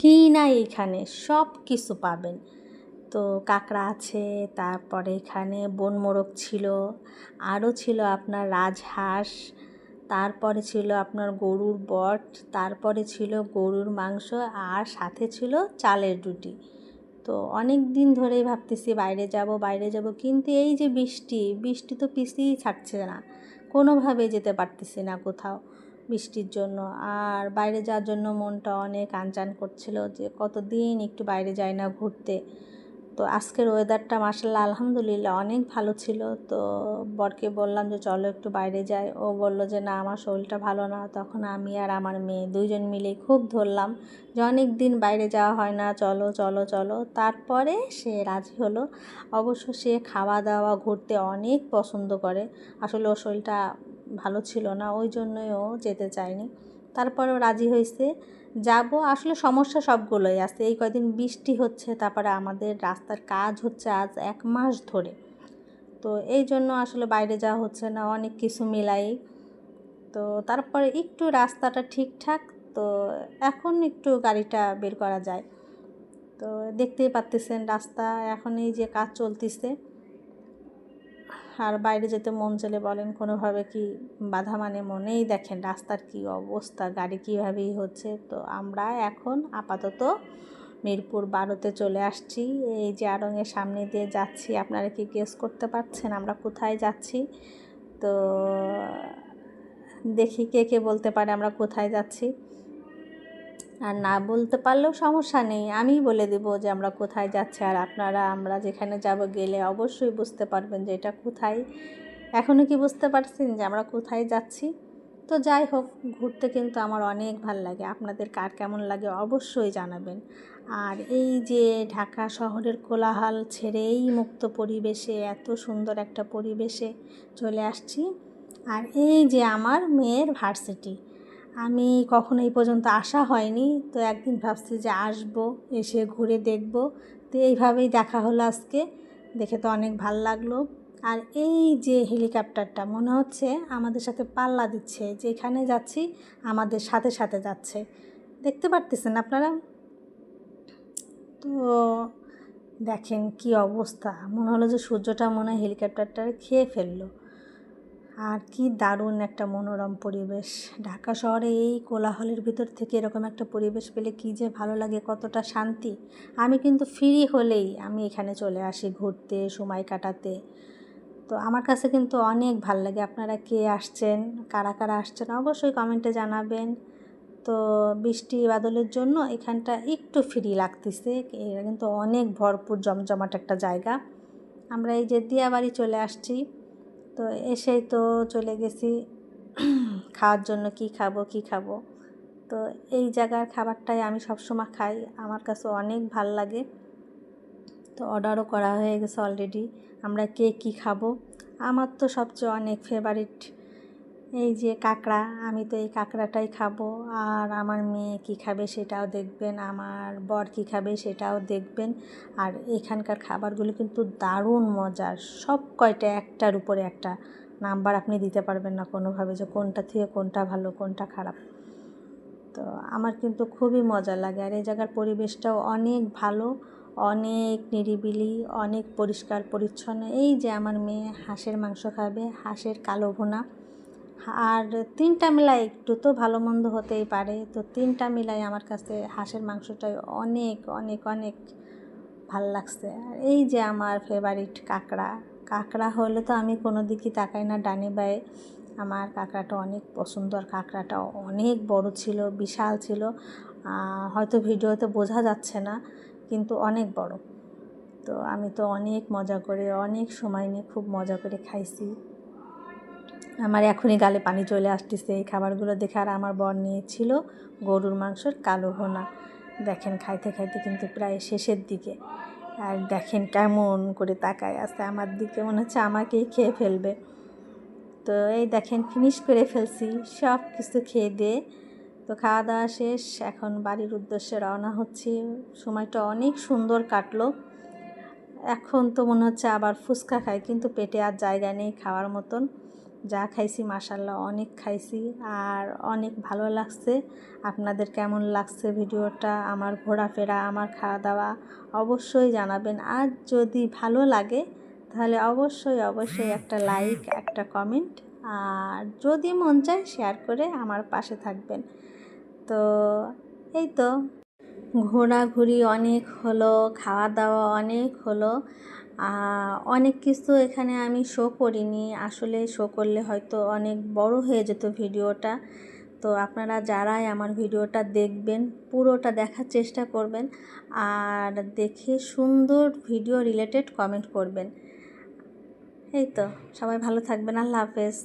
কী না এইখানে সব কিছু পাবেন। তো কাঁকড়া আছে, তারপরে এখানে বনমোরগ ছিল, আরও ছিল আপনার রাজহাঁস, তারপরে ছিল আপনার গরুর বট, তারপরে ছিল গরুর মাংস, আর সাথে ছিল চালের রুটি। তো অনেক দিন ধরেই ভাবতেছি বাইরে যাব বাইরে যাব, কিন্তু এই যে বৃষ্টি বৃষ্টি তো পিছিয়েই থাকছে না। কোনোভাবে যেতে পারতেছি না কোথাও। বৃষ্টির জন্য। আর বাইরে যাওয়ার জন্য মনটা অনেক আনচান করছিল যে কতদিন একটু বাইরে যাই না ঘুরতে। তো আজকের ওয়েদারটা মাসাল্লাহ আলহামদুলিল্লাহ অনেক ভালো ছিল। তো বরকে বললাম যে, চলো একটু বাইরে যাই। ও বলল যে, না, আমার শরীরটা ভালো না। তখন আমি আর আমার মেয়ে দুইজন মিলে খুব ধরলাম যে, অনেক দিন বাইরে যাওয়া হয় না, চলো চলো চলো। তারপরে সে রাজি হলো। অবশ্য সে খাওয়া দাওয়া ঘুরতে অনেক পছন্দ করে। আসলে ওর শরীরটা ভালো ছিল না, ওই জন্যই ও যেতে চায়নি। তারপরেও রাজি হয়েছে। যাব, আসলে সমস্যা সবগুলোই আছে। এই কয়দিন বৃষ্টি হচ্ছে, তারপরে আমাদের রাস্তার কাজ হচ্ছে আজ এক মাস ধরে। তো এই জন্য আসলে বাইরে যাওয়া হচ্ছে না, অনেক কিছু মিলাই। তো তারপরে একটু রাস্তাটা ঠিকঠাক, তো এখন একটু গাড়িটা বের করা যায়। তো দেখতেই পাচ্তেছেন রাস্তা, এখন এই যে কাজ চলতেছে। আর বাইরে যেতে মন চলে বলেন, কোনোভাবে কি বাধা মানে মনেই দেখেন রাস্তার কি অবস্থা, গাড়ি কীভাবেই হচ্ছে। তো আমরা এখন আপাতত মিরপুর বারোতে চলে আসছি। এই যে আরঙের সামনে দিয়ে যাচ্ছি, আপনারা কি গেস করতে পারছেন আমরা কোথায় যাচ্ছি? তো দেখি কে কে বলতে পারে আমরা কোথায় যাচ্ছি। আর না বলতে পারলেও সমস্যা নেই। আমি বলে দেব যে আমরা কোথায় যাচ্ছি আর আপনারা আমরা যেখানে যাব গেলে অবশ্যই বুঝতে পারবেন যে এটা কোথায়। এখনও কি বুঝতে পারছেন যে আমরা কোথায় যাচ্ছি? তো যাই হোক, ঘুরতে কিন্তু আমার অনেক ভালো লাগে। আপনাদের কার কেমন লাগে অবশ্যই জানাবেন। আর এই যে ঢাকা শহরের কোলাহাল ছেড়ে এই মুক্ত পরিবেশে, এত সুন্দর একটা পরিবেশে চলে আসছি। আর এই যে আমার মেয়ের ভার্সিটি আমি কখনো এই পর্যন্ত আসা হয়নি, তো একদিন ভাবছি যে আসব, এসে ঘুরে দেখব। তো এইভাবেই দেখা হলো আজকে, দেখে তো অনেক ভালো লাগল। আর এই যে হেলিকপ্টারটা, মনে হচ্ছে আমাদের সাথে পাল্লা দিচ্ছে যেখানে যাচ্ছি, আমাদের সাথে সাথে যাচ্ছে। দেখতে পারতেছেন আপনারা? তো দেখেন কি অবস্থা, মনে হলো যে সূর্যটা মনে হয় হেলিকপ্টারটা খেয়ে ফেলল। আর কি দারুণ একটা মনোরম পরিবেশ। ঢাকা শহরে এই কোলাহলের ভিতর থেকে এরকম একটা পরিবেশ পেলে কী যে ভালো লাগে, কতটা শান্তি। আমি কিন্তু ফ্রি হলেই আমি এখানে চলে আসি ঘুরতে, সময় কাটাতে। তো আমার কাছে কিন্তু অনেক ভালো লাগে। আপনারা কে আসছেন, কারা কারা আসছেন, অবশ্যই কমেন্টে জানাবেন। তো বৃষ্টি বাদলের জন্য এখানটা একটু ফ্রি লাগতেছে। এটা কিন্তু অনেক ভরপুর জমজমাট একটা জায়গা। আমরা এই যে দিয়াবাড়ি চলে আসছি। তো এসেই তো চলে গেছি। খাওয়ার জন্য কি খাব কি খাব? তো এই জায়গার খাবারটাই আমি সবসময় খাই। আমার কাছে অনেক ভালো লাগে। তো অর্ডারও করা হয়ে গেছে অলরেডি। আমরা কে কি খাব? আমার তো সবচেয়ে অনেক ফেভারিট এই যে কাঁকড়া, আমি তো এই কাঁকড়াটাই খাব। আর আমার মেয়ে কী খাবে সেটাও দেখবেন, আমার বর কী খাবে সেটাও দেখবেন। আর এখানকার খাবারগুলো কিন্তু দারুণ মজার। সব কয়টা, একটার উপরে একটা নাম্বার আপনি দিতে পারবেন না কোনোভাবে যে কোনটা থেকে কোনটা ভালো, কোনটা খারাপ। তো আমার কিন্তু খুবই মজা লাগে। আর এই জায়গার পরিবেশটাও অনেক ভালো, অনেক নিরিবিলি, অনেক পরিষ্কার পরিচ্ছন্ন। এই যে আমার মেয়ে হাঁসের মাংস খাবে, হাঁসের কালো ভুনা। আর তিনটা মিলাই একটু তো ভালো মন্দ হতেই পারে। তো তিনটা মিলাই আমার কাছে হাঁসের মাংসটাই অনেক অনেক অনেক ভালো লাগছে। আর এই যে আমার ফেভারিট কাঁকড়া কাঁকড়া হলে তো আমি কোনো দিকই তাকাই না। ডানে বায়ে আমার কাঁকড়াটা অনেক পছন্দ। আর কাঁকড়াটা অনেক বড় ছিল, বিশাল ছিল। হয়তো ভিডিওতে বোঝা যাচ্ছে না, কিন্তু অনেক বড়। তো আমি তো অনেক মজা করে, অনেক সময় নিয়ে খুব মজা করে খাইছি। আমার এখনই গালে পানি চলে আসতেছে। এই খাবারগুলো দেখে আর আমার বর নিয়েছিল গরুর মাংসের কালো ভোনা। দেখেন খাইতে খাইতে কিন্তু প্রায় শেষের দিকে। আর দেখেন কেমন করে তাকায় আছে আমার দিকে, মনে হচ্ছে আমাকেই খেয়ে ফেলবে। তো এই দেখেন ফিনিশ করে ফেলছি সব কিছু খেয়ে দিয়ে। তো খাওয়া দাওয়া শেষ, এখন বাড়ির উদ্দেশ্যে রওনা হচ্ছি। সময়টা অনেক সুন্দর কাটলো। এখন তো মনে হচ্ছে আবার ফুচকা খাই, কিন্তু পেটে আর জায়গা নেই খাওয়ার মতন। যা খাইছি মাসাল্লাহ অনেক খাইছি আর অনেক ভালো লাগছে। আপনাদের কেমন লাগছে ভিডিওটা? আমার ঘোরাফেরা, আমার খাওয়া দাওয়া অবশ্যই জানাবেন। আর যদি ভালো লাগে, তাহলে অবশ্যই অবশ্যই একটা লাইক একটা কমেন্ট আর যদি মন চায় শেয়ার করে আমার পাশে থাকবেন। তো এই তো, ঘোরাঘুরি অনেক হলো খাওয়া দাওয়া অনেক হলো। অনেক কিছু এখানে আমি শো করিনি। আসলে শো করলে হয়তো অনেক বড় হয়ে যেত ভিডিওটা। তো আপনারা যারাই আমার ভিডিওটা দেখবেন, পুরোটা দেখার চেষ্টা করবেন আর দেখে সুন্দর ভিডিও রিলেটেড কমেন্ট করবেন। এই তো, সবাই ভালো থাকবেন। আল্লাহ হাফেজ।